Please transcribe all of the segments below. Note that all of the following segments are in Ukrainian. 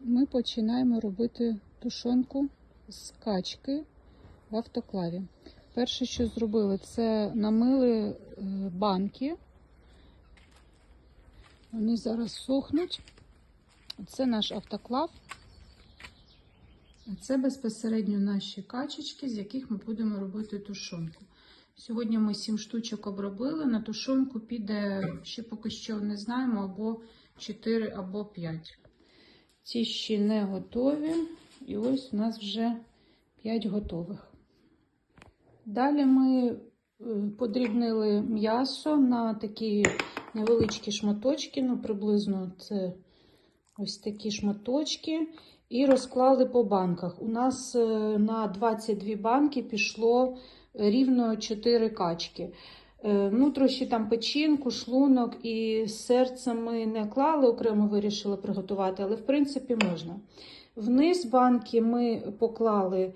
ми починаємо робити тушонку з качки в автоклаві. Перше, що зробили, це намили е, банки. Вони зараз сохнуть. Це наш автоклав. А це безпосередньо наші качечки, з яких ми будемо робити тушонку. Сьогодні ми 7 штучок обробили. На тушонку піде ще поки що не знаємо, або 4, або 5. Ці ще не готові. І ось у нас вже 5 готових. Далі ми е, подрібнили м'ясо на такі невеличкі шматочки, ну приблизно це ось такі шматочки, і розклали по банках. У нас е, на 22 банки пішло рівно 4 качки. Е, Ну, там печінку, шлунок і серце ми не клали, окремо вирішили приготувати, але в принципі можна. Вниз банки ми поклали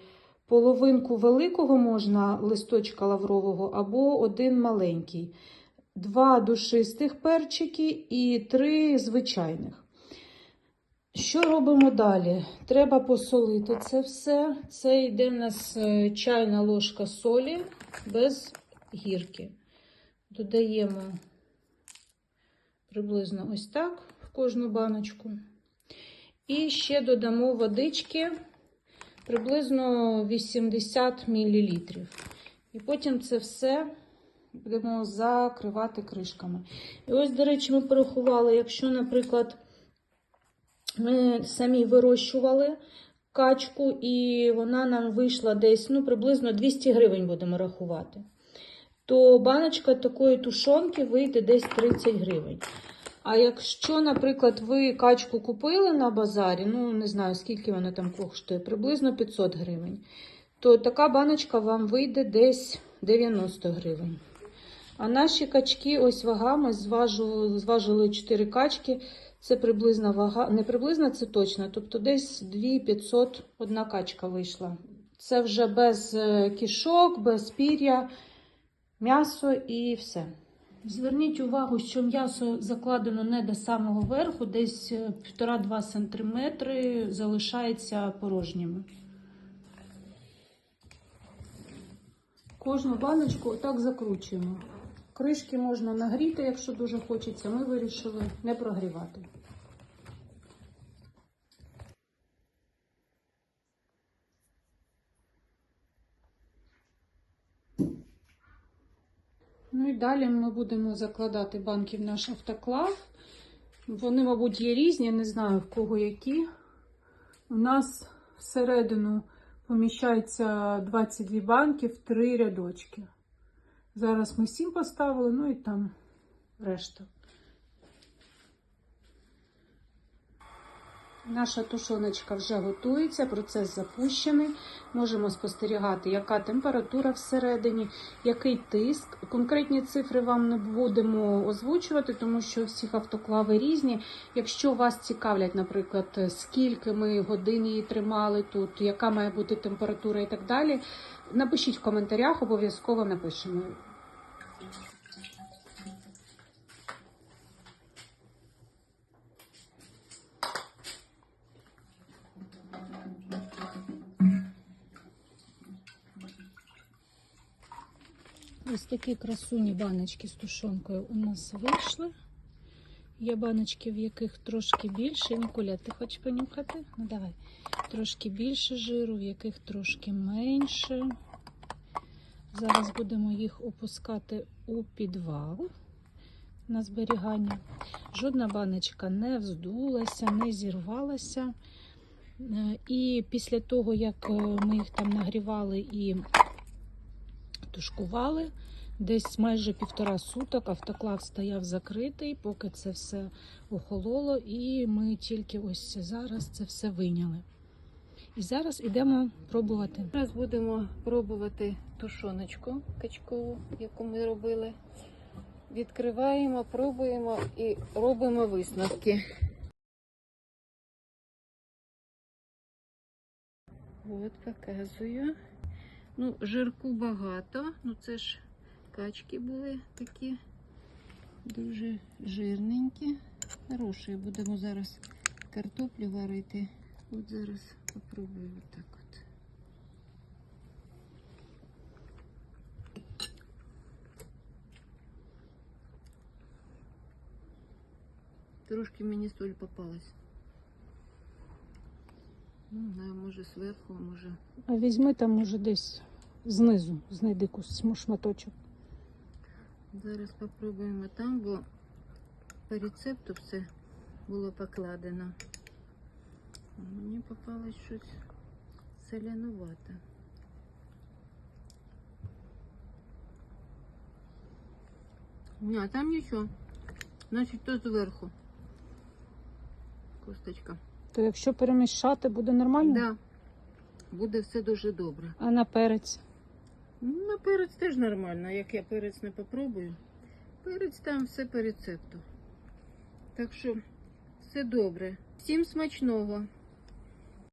половинку великого можна листочка лаврового або один маленький, два душистих перчики і три звичайних. Що робимо далі? Треба посолити це все. Це йде в нас е, чайна ложка солі без гірки. Додаємо приблизно ось так в кожну баночку. І ще додамо водички приблизно 80 мл. І потім це все будемо закривати кришками. І ось, до речі, ми порахували, якщо, наприклад, ми самі вирощували качку, і вона нам вийшла десь ну, приблизно 200 гривень будемо рахувати, то баночка такої тушонки вийде десь 30 гривень. А якщо, наприклад, ви качку купили на базарі, ну не знаю, скільки вона там коштує, приблизно 500 гривень, то така баночка вам вийде десь 90 гривень. А наші качки, ось вага, ми зважили, зважили 4 качки. Це приблизна вага, не приблизна, це точно. Тобто десь 2500 одна качка вийшла. Це вже без е, кішок, без пір'я, м'ясо і все. Зверніть увагу, що м'ясо закладено не до самого верху, десь 1,5-2 см залишається порожніми. Кожну баночку отак закручуємо. Кришки можна нагріти, якщо дуже хочеться. Ми вирішили не прогрівати. Ну і далі ми будемо закладати банки в наш автоклав. Вони, мабуть, є різні, не знаю в кого які. У нас всередину поміщається 22 банки в 3 рядочки. Зараз ми 7 поставили, ну і там решта. Наша тушоночка вже готується, процес запущений. Можемо спостерігати, яка температура всередині, який тиск. Конкретні цифри вам не будемо озвучувати, тому що всіх автоклави різні. Якщо вас цікавлять, наприклад, скільки ми годин її тримали тут, яка має бути температура і так далі, напишіть в коментарях, обов'язково напишемо. Ось такі красуні баночки з тушонкою у нас вийшли. Є баночки, в яких трошки більше. Ніколя, ти хочеш понюхати? Ну давай. Трошки більше жиру, в яких трошки менше. Зараз будемо їх опускати у підвал на зберігання. Жодна баночка не вздулася, не зірвалася. Е, І після того, як е, ми їх там нагрівали і тушкували. Десь майже півтора суток автоклав стояв закритий, поки це все охололо, і ми тільки ось зараз це все вийняли. І зараз йдемо пробувати. Зараз будемо пробувати тушоночку качкову, яку ми робили. Відкриваємо, пробуємо і робимо висновки. От, показую. Ну, жирку багато. Ну, це ж качки були такі дуже жирненькі. Хороші. Будемо зараз картоплю варити. От зараз попробую отак от. Трошки мені соль попалась. Ну, не знаю, може зверху, може. А візьми там може десь знизу, знайди якийсь шматочок. Зараз попробуємо там, бо по рецепту все було покладено. Мені попалось щось солянувате. Ні, а там нічого. Значить, то зверху. Косточка. То якщо перемішати, буде нормально? Да. Буде все дуже добре. А на перець? Ну, на перець теж нормально, як я перець не попробую. Перець там все по рецепту. Так що все добре. Всім смачного.